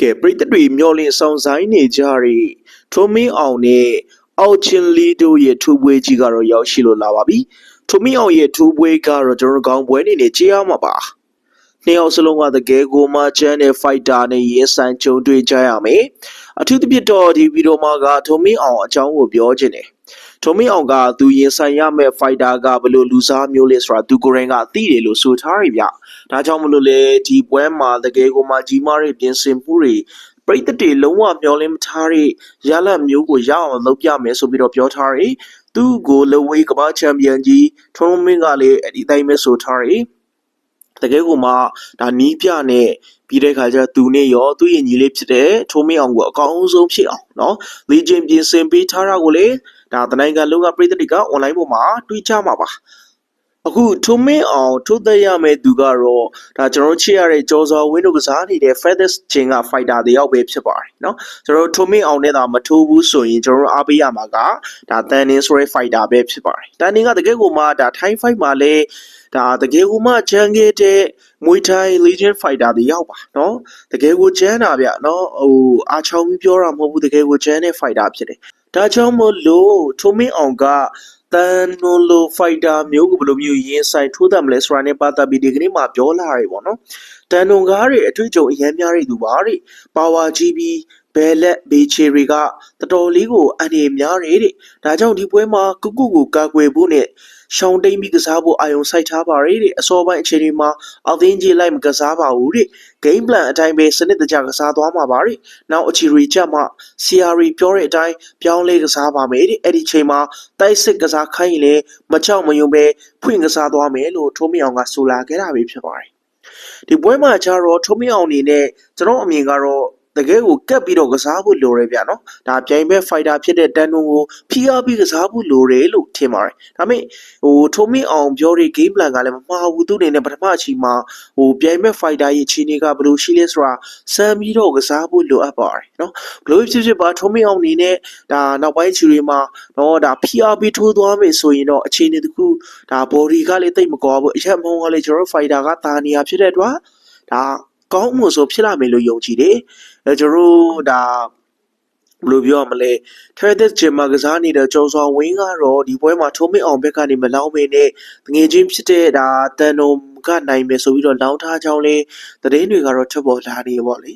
ကဲပရိသတ်တွေမျောလင့်ဆောင်ဆိုင်နေကြတဲ့ထိုမင်းအောင်နဲ့အောက်ချင်းလီတို့ရဲ့ထူပွဲကြီးကတော့ရောက်ရှိလို့လာပါပြီထိုမင်းအောင်ရဲ့ထူပွဲကတော့ကျွန်တော်တို့ကောင်းပွဲနေနေကြည့်ရမှာပါနှစ်ယောက်စလုံးကတကယ်ကိုမှချမ်းတဲ့ fighter နဲ့ရင်ဆိုင်ကြုံတွေ့ကြရမယ်အထူးသဖြင့်တော့ဒီဗီဒီယိုမှာကထိုမင်းအောင်အကြောင်းကိုပြောခြင်းတယ် ထွန်မင်းအောင်ကသူရင်ဆိုင်ရမယ့် fighter ကဘလို့လူစားမျိုးလဲဆိုတာသူကိုယ်တိုင်ကသိတယ်လို့ဆိုထားရဗျဒါကြောင့်မလို့လေဒီပွဲမှာတကယ်ကိုမှကြီးမားတဲ့ပြင်ဆင်မှုတွေပရိသတ်တွေလုံးဝမျောလင်းမထားတဲ့ရလတ်မျိုးကိုရအောင်လုပ်ပြမယ်ဆိုပြီးတော့ပြောထားတယ်သူ့ကိုလဝေးကမ္ဘာချန်ပီယံကြီးထွန်မင်းကလည်းအဲ့ဒီအတိုင်းပဲဆိုထားတယ်တကယ်ကိုမှဒါနီးပြနဲ့ပြီးတဲ့ခါကျသူနဲ့ရောသူ့ရဲ့ညီလေးဖြစ်တဲ့ထိုးမင်းအောင်ကိုအကောင်းဆုံးဖြစ်အောင်နော်လေဂျင်ပြင်ဆင်ပေးထားတာကိုလည်း ဒါတနိုင်ငံလုံးကပြည်သူတွေက online ပေါ်မှာတွေ့ကြမှာပါ အခုထိုးမင်းအောင်ထိုးသက်ရမယ့်သူကတော့ဒါကျွန်တော်တို့ချစ်ရတဲ့ကြော်စော်ဝင်းတို့ကစားနေတဲ့ Feathers ချင်းက fighter တယောက်ပဲဖြစ်ပါတယ်เนาะကျွန်တော်တို့ထိုးမင်းအောင်နဲ့သာမထိုးဘူးဆိုရင်ကျွန်တော်တို့အားပေးရမှာကဒါတန်နင်းဆိုတဲ့ fighter ပဲဖြစ်ပါတယ်တန်နင်းကတကယ်ကိုမှဒါ Thai fight မှာလဲဒါတကယ်ကိုမှချန်ခဲ့တဲ့ Muay Thai Legend Fighter တွေရောက်ပါเนาะတကယ်ကိုချမ်းတာဗျเนาะဟိုအားချောင်းပြီးပြောတာမဟုတ်ဘူးတကယ်ကိုချမ်းတဲ့ Fighter ဖြစ်တယ်ဒါကြောင့်မို့လို့ထိုမင်းအောင်က တန်နွန်လို Fighter မျိုးကိုဘယ်လိုမျိုးရင်ဆိုင်ထိုးတတ်မလဲဆိုတာနဲ့ပတ်သက်ပြီးဒီကနေ့မှပြောလာရတယ်ပေါ့နော်တန်နွန်ကားတွေအတွေ့အကြုံအများများတွေသူပါတဲ့ပါဝါကြီးပြီးဘဲလက်ဘေချေတွေကတော်တော်လေးကိုအနေများတယ်တဲ့ဒါကြောင့်ဒီပွဲမှာကုကုကိုကာကွယ်ဖို့နဲ့ ရှောင်းတိန်ပြီးကစားဖို့အာယုံစိုက်ထားပါရတဲ့အစောပိုင်းအခြေအနေမှာအသင်းကြီးလိုက်မကစားပါဘူးတဲ့ game plan အတိုင်းပဲစနစ်တကျကစားသွားမှာပါတဲ့နောက်အခြေရီချက်မှ CRE ပြောတဲ့အတိုင်းပြောင်းလဲကစားပါမယ်တဲ့အဲ့ဒီချိန်မှာတိုက်စစ်ကစားခိုင်းရင်လည်းမကြောက်မယုံပဲဖွင့်ကစားသွားမယ်လို့ထိုးမင်းအောင်ကဆိုလာခဲ့တာပဲဖြစ်ပါတယ်ဒီပွဲမှာကျတော့ထိုးမင်းအောင်အနေနဲ့ကျွန်တော်အမြင်ကတော့ တကယ်ကိုကက်ပြီးတော့ကစားဖို့လိုတယ်ဗျနော်ဒါပြိုင်ဘက်ဖိုက်တာဖြစ်တဲ့တန်နုံကိုဖိအားပြီးကစားဖို့လိုတယ်လို့ထင်ပါတယ်ဒါပေမဲ့ဟိုထိုးမင်းအောင်ပြောတဲ့ game plan ကလည်းမမှားဘူးသူအနေနဲ့ပထမအချိန်မှာဟိုပြိုင်ဘက်ဖိုက်တာရဲ့ခြေနေကဘယ်လိုရှိလဲဆိုတာစမ်းပြီးတော့ကစားဖို့လိုအပ်ပါတယ်နော်ဘလို့ဖြစ်ဖြစ်ပါထိုးမင်းအောင်အနေနဲ့ဒါနောက်ပိုင်းချီတွေမှာတော့ဒါဖိအားပြီးထိုးသွားမယ်ဆိုရင်တော့အခြေအနေတစ်ခုဒါ body ကလည်းတိတ်မကောဘူးအချက်မုံကလည်းကျွန်တော် fighter ကတာနေရဖြစ်တဲ့အတွက်ဒါ ကောင်းမှုဆိုဖြစ်လာမယ်လို့ယုံကြည်တယ်အဲကျွန်တော်တို့ဒါဘယ်လိုပြောရမလဲ Travis Gym မှာကစားနေတဲ့ကျော်စောဝင်းကတော့ဒီပွဲမှာထိုးမင်းအောင်ဘက်ကနေမလောင်းမင်းနဲ့ငွေချင်းဖြစ်တဲ့ဒါတန်နုံကနိုင်မယ်ဆိုပြီးတော့လောင်းထားကြောင်းလေးသတင်းတွေကတော့ထွက်ပေါ်လာနေပေါ့လေ